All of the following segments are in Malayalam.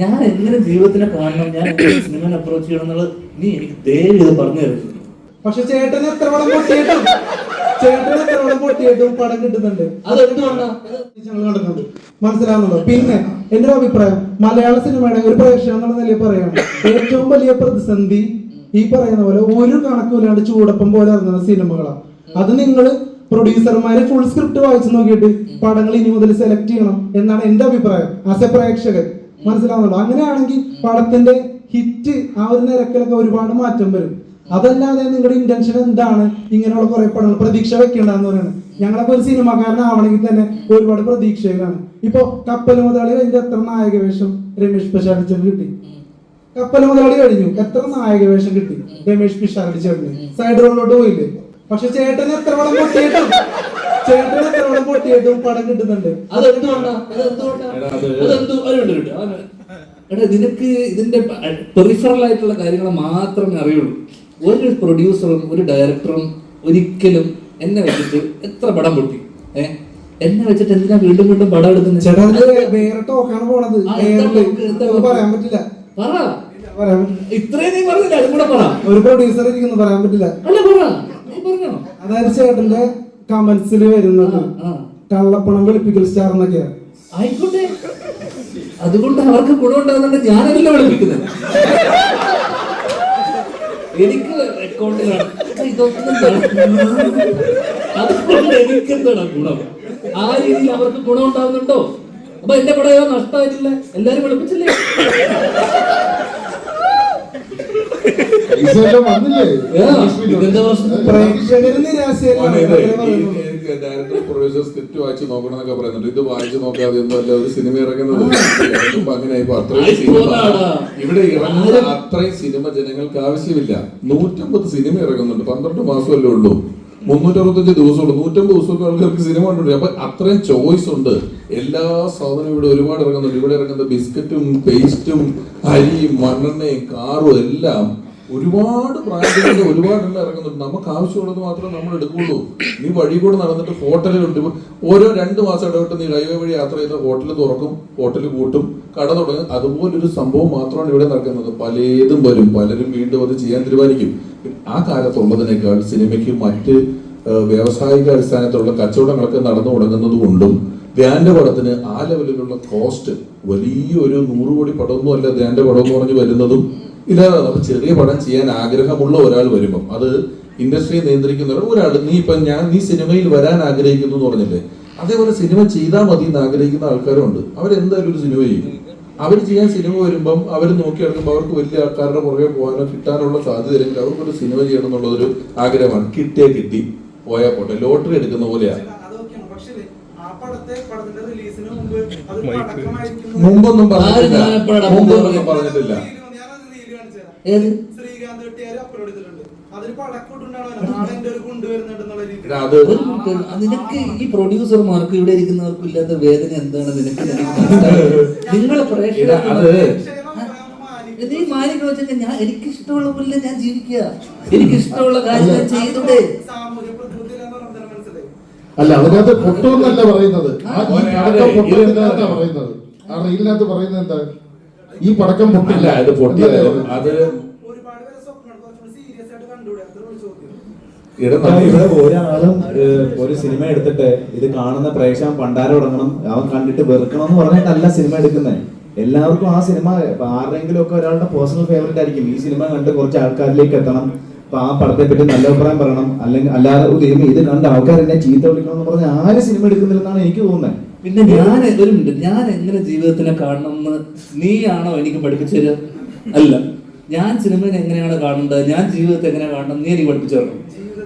ഞാൻ എങ്ങനെ ജീവിതത്തിനെ കാണണം? ഞാൻ സിനിമയിൽ അപ്രോച്ച് ചെയ്യണം എന്നുള്ളത് നീ എനിക്ക് ദയവ് ചെയ്ത് പറഞ്ഞു തരുന്നു. പക്ഷെ ചേട്ടന് എത്ര പടം പൊട്ടിയിട്ടും ചേട്ടന് എത്ര പടം പൊട്ടിയിട്ടും പടം കിട്ടുന്നുണ്ട്. അത് കണ്ടിട്ടുണ്ട് മനസ്സിലാവുന്നുണ്ടോ? പിന്നെ എന്റെ ഒരു അഭിപ്രായം മലയാള സിനിമയുടെ ഒരു പ്രേക്ഷകൻ എന്നുള്ള നിലയിൽ പറയാണ് ഏറ്റവും വലിയ പ്രതിസന്ധി ഈ പറയുന്ന പോലെ ഒരു കണക്കൂലാണ്ട് ചൂടപ്പം പോലെ ഇറങ്ങുന്ന സിനിമകളാണ് അത് നിങ്ങൾ പ്രൊഡ്യൂസർമാര് ഫുൾ സ്ക്രിപ്റ്റ് വായിച്ചു നോക്കിയിട്ട് പടങ്ങൾ ഇനി മുതൽ സെലക്ട് ചെയ്യണം എന്നാണ് എന്റെ അഭിപ്രായം. ആസ് എ പ്രേക്ഷകൻ മനസ്സിലാവുന്നുണ്ടോ? അങ്ങനെയാണെങ്കിൽ പടത്തിന്റെ ഹിറ്റ് ആ ഒരു നിരക്കിലൊക്കെ ഒരുപാട് മാറ്റം വരും. അതല്ലാതെ നിങ്ങളുടെ ഇന്റൻഷൻ എന്താണ്? ഇങ്ങനെയുള്ള കുറെ പടങ്ങൾ പ്രതീക്ഷ വെക്കേണ്ടതെന്ന് പറയുന്നത്. ഞങ്ങളൊക്കെ ഒരു സിനിമാക്കാരനാവണമെങ്കിൽ തന്നെ ഒരുപാട് പ്രതീക്ഷയിലാണ്. ഇപ്പോ കപ്പൽ മുതലാളി കഴിഞ്ഞ എത്ര നായക വേഷം രമേഷ് പിഷാരടിച്ചന് കിട്ടി? കപ്പൽ മുതലാളി കഴിഞ്ഞു. എത്ര നായക വേഷം കിട്ടി? രമേഷ് പിഷാരടിച്ചേട്ടന് സൈഡ് റോഡിലോട്ട് പോയില്ലേ? പക്ഷെ ചേട്ടന് എത്ര പടം പൊട്ടിയിട്ടും പടം പൊട്ടിയിട്ടും കിട്ടുന്നുണ്ട്. എടാ നിനക്ക് ഇതിന്റെ പെറിഫറൽ ആയിട്ടുള്ള കാര്യങ്ങൾ മാത്രമേ അറിയുള്ളൂ. ഒരു പ്രൊഡ്യൂസറും ഒരു ഡയറക്ടറും ഒരിക്കലും എന്നെ വെച്ചിട്ട് എത്ര പടം പൊട്ടി? ഏഹ് എന്നെ വെച്ചിട്ട് എന്തിനാ വീണ്ടും വീണ്ടും പടം എടുക്കുന്നത്? ചേട്ടാ വേറെ ടോക്കാണ് പോണത്? പറയാൻ പറ്റില്ല. പറ. പറയാൻ പറ്റില്ല. ഇത്രയും നീ പറഞ്ഞില്ല അതും കൂടെ പറ. ഒരു പ്രൊഡ്യൂസർ ഇരിക്കുന്നു പറയാൻ പറ്റില്ല. അല്ല പറ. അതായത് ചേട്ടന്റെ കമന്റ്സിൽ വരുന്നത്. കള്ളപ്പണം വെളുപ്പിക്കൽ സ്റ്റാർ എന്നൊക്കെയാ. ആയിക്കോട്ടെ. അതുകൊണ്ട് അവർക്ക് ഗുണമുണ്ടാകുന്നുണ്ട്. ഞാനല്ല വെളുപ്പിക്കുന്നത്. എനിക്ക് അക്കൗണ്ടിലാണ് ഇതൊന്നും നടക്കുന്നില്ല. അതുകൊണ്ട് എനിക്ക് എന്താണ് ഗുണം? ആ രീതിയിൽ അവർക്ക് ഗുണം ഉണ്ടാകുന്നുണ്ടോ അപ്പൊ എന്റെ പടയോ നഷ്ടമായിട്ടില്ല. എല്ലാരും വിളിപ്പിച്ചില്ലേ പൈസ എല്ലാം വന്നില്ലേ ഏ, ഇതെന്താ പ്രശ്നം പ്രേക്ഷകര് നിരാശയിലാണ് മോനെ, ഇത് അതേ ഈ- പറയുള്ളൂ. എനിക്ക് പറയുന്നുണ്ട് ഇത് വായിച്ച് നോക്കാതെ അല്ല ഒരു സിനിമ ഇറങ്ങുന്നത് ഇവിടെ ഇറങ്ങുന്ന അത്രയും സിനിമ ജനങ്ങൾക്ക് ആവശ്യമില്ല നൂറ്റമ്പത് സിനിമ ഇറങ്ങുന്നുണ്ട്. പന്ത്രണ്ട് മാസമല്ലേ ഉള്ളൂ. മുന്നൂറ്ററുപത്തഞ്ച് ദിവസമുണ്ട് നൂറ്റമ്പത് ദിവസമൊക്കെ ആൾക്കാർക്ക് സിനിമ കണ്ടുണ്ട് അപ്പൊ അത്രയും ചോയ്സ് ഉണ്ട്. എല്ലാ സാധനവും ഇവിടെ ഒരുപാട് ഇറങ്ങുന്നുണ്ട്. ഇവിടെ ഇറങ്ങുന്ന ബിസ്ക്കറ്റും പേസ്റ്റും അരിയും മണ്ണെണ്ണയും കാറും എല്ലാം ഒരുപാട് ബ്രാൻഡുകളുടെ ഒരുപാട് എണ്ണം ഇറങ്ങുന്നുണ്ട്. നമുക്ക് ആവശ്യമുള്ളത് മാത്രമേ നമ്മൾ എടുക്കുള്ളൂ. നീ വഴി കൂടെ നടന്നിട്ട് ഹോട്ടലുണ്ട് ഓരോ രണ്ട് മാസം ഇടവിട്ട് നീ ഹൈവേ വഴി യാത്ര ചെയ്ത ഹോട്ടൽ തുറക്കും ഹോട്ടൽ കൂട്ടും കട തുടങ്ങും. അതുപോലൊരു സംഭവം മാത്രമാണ് ഇവിടെ നടക്കുന്നത്. പലതും വരും. പലരും വീണ്ടും അത് ചെയ്യാൻ തീരുമാനിക്കും. ആ കാലത്തുള്ളതിനേക്കാൾ സിനിമയ്ക്ക് മറ്റ് വ്യാവസായിക അടിസ്ഥാനത്തിലുള്ള കച്ചവടങ്ങളൊക്കെ നടന്നു തുടങ്ങുന്നത് കൊണ്ടും ധ്യാന്റെ പടത്തിന് ആ ലെവലിലുള്ള കോസ്റ്റ് വലിയൊരു നൂറ് കോടി പടമൊന്നും അല്ല ധ്യാന്റെ പടം എന്ന് പറഞ്ഞ് വരുന്നതും ഇല്ലാതെ അപ്പൊ ചെറിയ പടം ചെയ്യാൻ ആഗ്രഹമുള്ള ഒരാൾ വരുമ്പം അത് ഇൻഡസ്ട്രിയെ നിയന്ത്രിക്കുന്ന ഒരാൾ നീ ഇപ്പൊ ഞാൻ നീ സിനിമയിൽ വരാൻ ആഗ്രഹിക്കുന്നു എന്ന് പറഞ്ഞില്ലേ? അതേപോലെ സിനിമ ചെയ്താൽ മതി എന്ന് ആഗ്രഹിക്കുന്ന ആൾക്കാരുണ്ട്. അവരെന്തായാലും ഒരു സിനിമ ചെയ്യും. അവർ ചെയ്യാൻ സിനിമ വരുമ്പം അവർ നോക്കിയെടുക്കുമ്പോൾ അവർക്ക് വലിയ ആൾക്കാരുടെ പുറകെ പോകാനോ കിട്ടാനുള്ള സാധ്യത ഇല്ലെങ്കിൽ അവർക്കൊരു സിനിമ ചെയ്യണം എന്നുള്ളൊരു ആഗ്രഹമാണ്. കിട്ടിയേ കിട്ടി. പോയാൽ പോട്ടെ. ലോട്ടറി എടുക്കുന്ന പോലെയാ. അതൊക്കെയാണ്. പക്ഷേ ആ പടത്തിന്റെ റിലീസിന് മുമ്പ് അത് പടക്കമായിരിക്കും മുമ്പൊന്നും പറഞ്ഞിട്ടില്ല. മുമ്പൊന്നും പറഞ്ഞിട്ടില്ല. ശ്രീകാന്ത് വെട്ടിയാര് അപ്ലോഡ് ചെയ്തിട്ടുണ്ട്. നിനക്ക് ഈ പ്രൊഡ്യൂസർമാർക്ക് ഇവിടെ ഇരിക്കുന്നവർക്കും ഇല്ലാത്ത വേദന എന്താണ്? നിനക്ക്. നിങ്ങളെ പ്രേക്ഷകർ നീ മാനിക്കണ വെച്ചാൽ ഞാൻ എനിക്ക് ഇഷ്ടമുള്ള പോലെ ഞാൻ ജീവിക്കുക. എനിക്ക് ഇഷ്ടമുള്ള കാര്യം ഞാൻ ചെയ്തൂടെ സാമൂഹ്യ അല്ല അതിനകത്ത് പൊട്ടുമെന്നല്ല പറയുന്നത് പറയുന്നത്. ആ റീലിനകത്ത് പറയുന്നത്. എന്താ? ഈ പടക്കം പൊട്ടില്ല. അത് ഇവിടെ ഒരാളും ഒരു സിനിമ എടുത്തിട്ട് ഇത് കാണുന്ന പ്രേക്ഷകൻ പണ്ടാരം തുടങ്ങണം. അവൻ കണ്ടിട്ട് വെറുക്കണം എന്ന് പറഞ്ഞിട്ടല്ല സിനിമ എടുക്കുന്നത് എല്ലാവർക്കും ആ സിനിമ ആരുടെങ്കിലും ഒക്കെ ഒരാളുടെ പേഴ്സണൽ ഫേവറേറ്റ് ആയിരിക്കും. ഈ സിനിമ കണ്ട് കുറച്ച് ആൾക്കാരിലേക്ക് എത്തണം. അപ്പൊ ആ പടത്തെ പറ്റി നല്ല അഭിപ്രായം പറയണം. അല്ലെങ്കിൽ അല്ലാതെ ഒരു ഗെയിം ഇത് രണ്ട് ആൾക്കാർ എന്നെ ചീത്ത വിളിക്കണം എന്ന് പറഞ്ഞ് ആര് സിനിമ എടുക്കുന്നില്ലെന്നാണ് എനിക്ക് തോന്നുന്നത്. പിന്നെ ഞാൻ ഒരു മിനിറ്റ് ഞാൻ എങ്ങനെ ജീവിതത്തിനെ കാണണം എന്ന് നീയാണോ എനിക്ക് പഠിപ്പിച്ചു തരിക അല്ല. ഞാൻ സിനിമയെ എങ്ങനെയാണ് കാണേണ്ടത്? ഞാൻ ജീവിതത്തെ എങ്ങനെയാണ് കാണണം നീ എനിക്ക് പഠിപ്പിച്ചു തരണം.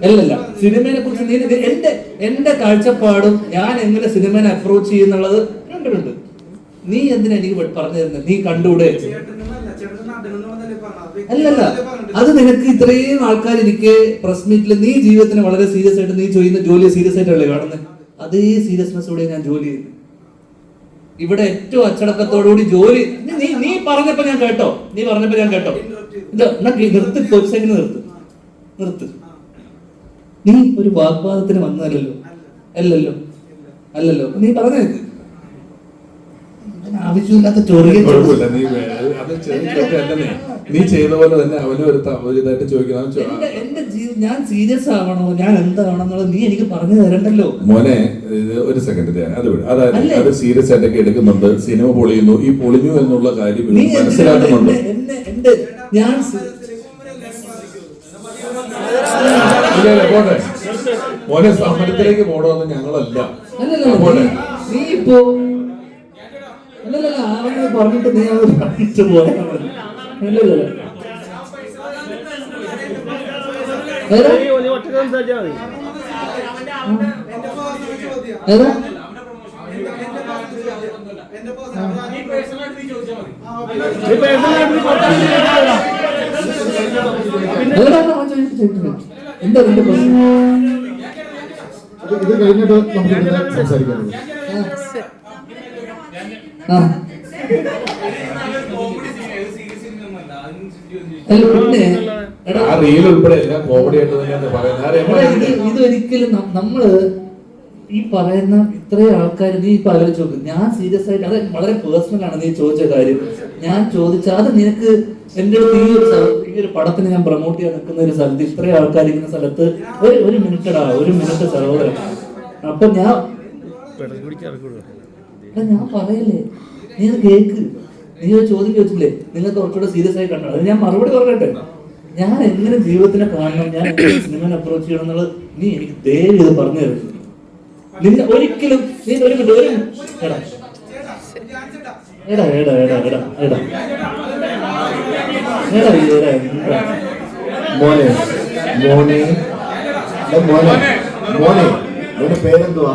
അല്ലല്ല. സിനിമയെ കുറിച്ച് നീ എന്റെ എന്റെ കാഴ്ചപ്പാടും ഞാൻ എങ്ങനെ സിനിമേനെ അപ്രോച്ച് ചെയ്യുന്നുള്ളത് കണ്ടിട്ടുണ്ട്. നീ എന്തിനാ എനിക്ക് പറഞ്ഞു തരുന്നത് നീ കണ്ടൂടെ അല്ലല്ല. അത് നിനക്ക് ഇത്രയും ആൾക്കാർ ഇരിക്കെ പ്രസ് മീറ്റിൽ നീ ജീവിതത്തിന് വളരെ സീരിയസ് ആയിട്ട് നീ ചെയ്യുന്ന ജോലി സീരിയസ് ആയിട്ടല്ലേ കാണുന്നത് അതേ സീരിയസ്നെസ്സോടെ ഞാൻ ജോലി ചെയ്യുന്നു. ഇവിടെ ഏറ്റവും അച്ചടക്കത്തോടുകൂടി ജോലി നീ- നീ പറഞ്ഞപ്പോ ഞാൻ കേട്ടോ. നീ പറഞ്ഞപ്പോ ഞാൻ കേട്ടോ. നിർത്തു കേ- നിർത്ത് ഇപ്പൊ നിർത്ത്. നിർത്ത്. നീ ഒരു വാഗ്വാദത്തിന് വന്നതല്ലോ അല്ലല്ലോ. അല്ലല്ലോ. നീ പറഞ്ഞു. ആവശ്യമില്ലാത്ത ചൊറിയ ചെറിയ ചോദ്യമല്ലേ നീ ചെയ്ത പോലെ തന്നെ അവനും ഒരു ഒരു ഇതായിട്ട് ചോദിക്കണം എന്റെ എന്റെ ജീ- ഞാൻ സീരിയസ് ആവണോ? ഞാൻ എന്താവണം എന്നുള്ളത് നീ എനിക്ക് പറഞ്ഞു തരണ്ടല്ലോ. മോനെ ഒരു സെക്കൻഡ് അത് വിടും. അതായത്? അത് സീരിയസ് ആയിട്ടൊക്കെ എടുക്കുന്നുണ്ട്. സിനിമ പൊളിയുന്നു. ഈ പൊളിഞ്ഞു എന്നുള്ള കാര്യം മനസ്സിലാക്കുന്നുണ്ട് ഞാൻ പോട്ടെ. മോനെ സമരത്തിലേക്ക് പോകണമെന്ന് ഞങ്ങളല്ല. പോട്ടെ. നീ ഇപ്പോ അല്ലല്ല ആരെങ്കിലും പറഞ്ഞിട്ട് നീ അത് പറഞ്ഞിട്ട് പോയാൽ മതി. അല്ലല്ല. എന്താ നിന്റെ പ്രശ്നം? ഇത് കഴിഞ്ഞിട്ട് നമുക്ക് ഇതിനെ ഇതൊരിക്കലും ഒരിക്കലും നമ്മൾ ഈ പറയുന്ന ഇത്രയും ആൾക്കാർ നീ ഇപ്പൊ ആലോചിച്ച് നോക്ക്. ഞാൻ സീരിയസ് ആയിട്ട് അത് വളരെ പേഴ്സണൽ ആണ് നീ ചോദിച്ച കാര്യം. ഞാൻ ചോദിച്ച അത് നിനക്ക് എന്റെ ഈ ഒരു ഈ ഒരു പടത്തിന് ഞാൻ പ്രൊമോട്ട് ചെയ്യാൻ നിൽക്കുന്ന ഒരു സ്ഥലത്ത് ഇത്രയും ആൾക്കാർ ഇരിക്കുന്ന സ്ഥലത്ത് ഒരു ഒരു മിനിറ്റടാ ഒരു മിനിറ്റ് സഹോദരൻ അപ്പൊ ഞാൻ എടാ, ഞാൻ പറയല്ലേ? നീ അത് കേക്ക്. നീ ഒരു ചോദ്യം ചോദിച്ചില്ലേ നിങ്ങൾക്ക് കുറച്ചുകൂടെ സീരിയസ് ആയി കണ്ടോ. അത് ഞാൻ മറുപടി പറയട്ടെ? ഞാൻ എങ്ങനെ ജീവിതത്തിനെ കാണണം? ഞാൻ സിനിമനെ അപ്രോച്ച് ചെയ്യണം എന്നുള്ളത് നീ എനിക്ക് ദയവ് ഇത് പറഞ്ഞു തരുന്നു നിന്നെ ഒരിക്കലും നീ ഒരു മിനിറ്റ് ഒരു മിനിറ്റ്. എടാ എടാ എടാ എടാ എടാ. എടാ എടാ എടാ. മോനെ മോനെ. മോനെ മോനെ. പേരെന്തുവാ?